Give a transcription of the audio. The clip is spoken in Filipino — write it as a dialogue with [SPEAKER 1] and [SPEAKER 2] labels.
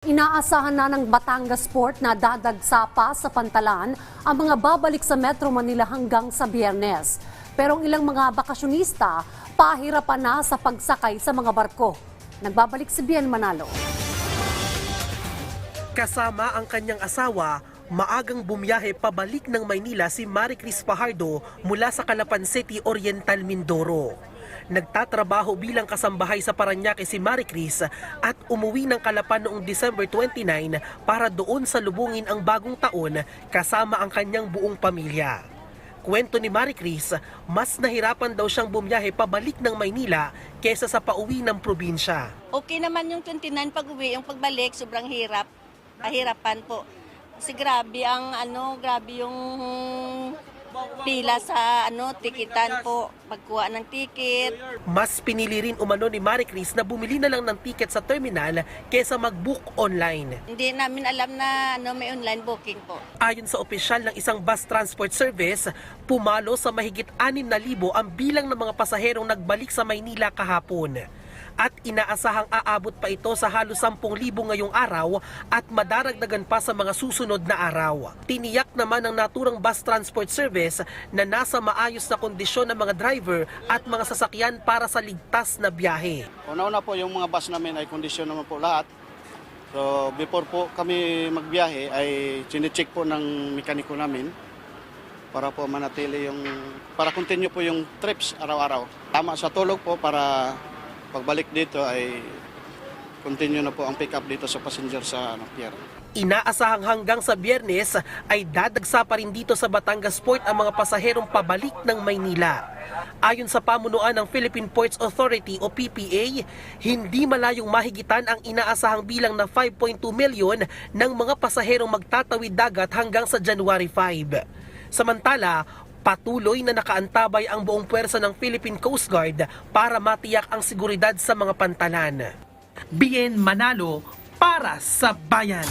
[SPEAKER 1] Inaasahan na ng Batangas Port na dadagsa pa sa pantalan ang mga babalik sa Metro Manila hanggang sa biyernes. Pero ang ilang mga bakasyonista pahirapan na sa pagsakay sa mga barko. Nagbabalik si Bien Manalo.
[SPEAKER 2] Kasama ang kanyang asawa, maagang bumiyahe pabalik ng Maynila si Maricris Fajardo mula sa Calapan City, Oriental, Mindoro. Nagtatrabaho bilang kasambahay sa Paranaque si Maricris at umuwi ng Calapan noong December 29 para doon sa lubungin ang bagong taon kasama ang kanyang buong pamilya. Kwento ni Maricris, mas nahirapan daw siyang bumiyahe pabalik ng Maynila kesa sa pauwi ng probinsya.
[SPEAKER 3] Okay naman yung 29 pag uwi, yung pagbalik sobrang hirap. Kahirapan po. Kasi grabe ang ano, grabe yung pila sa ano, tikitan po, pagkuha ng ticket.
[SPEAKER 2] Mas pinili rin umano ni Maricris na bumili na lang ng ticket sa terminal kesa mag-book online.
[SPEAKER 3] Hindi namin alam na ano, may online booking po.
[SPEAKER 2] Ayon sa opisyal ng isang bus transport service, pumalo sa mahigit 6,000 ang bilang ng mga pasaherong nagbalik sa Maynila kahapon. At inaasahang aabot pa ito sa halos 10,000 ngayong araw at madaragdagan pa sa mga susunod na araw. Tiniyak naman ng naturang bus transport service na nasa maayos na kondisyon ng mga driver at mga sasakyan para sa ligtas na biyahe.
[SPEAKER 4] Una-una po yung mga bus namin ay kondisyon naman po lahat. So before po kami magbiyahe ay chinecheck po ng mekaniko namin para po manatili yung para continue po yung trips araw-araw. Tama sa tulog po para pagbalik dito ay continue na po ang pick up dito sa passenger sa ano, pier.
[SPEAKER 2] Inaasahang hanggang sa biyernes ay dadagsa pa rin dito sa Batangas Port ang mga pasaherong pabalik ng Maynila. Ayon sa pamunuan ng Philippine Ports Authority o PPA, hindi malayong mahigitan ang inaasahang bilang na 5.2 milyon ng mga pasaherong magtatawid dagat hanggang sa January 5. Samantala, patuloy na nakaantabay ang buong puwersa ng Philippine Coast Guard para matiyak ang seguridad sa mga pantalan. Bien Manalo para sa bayan.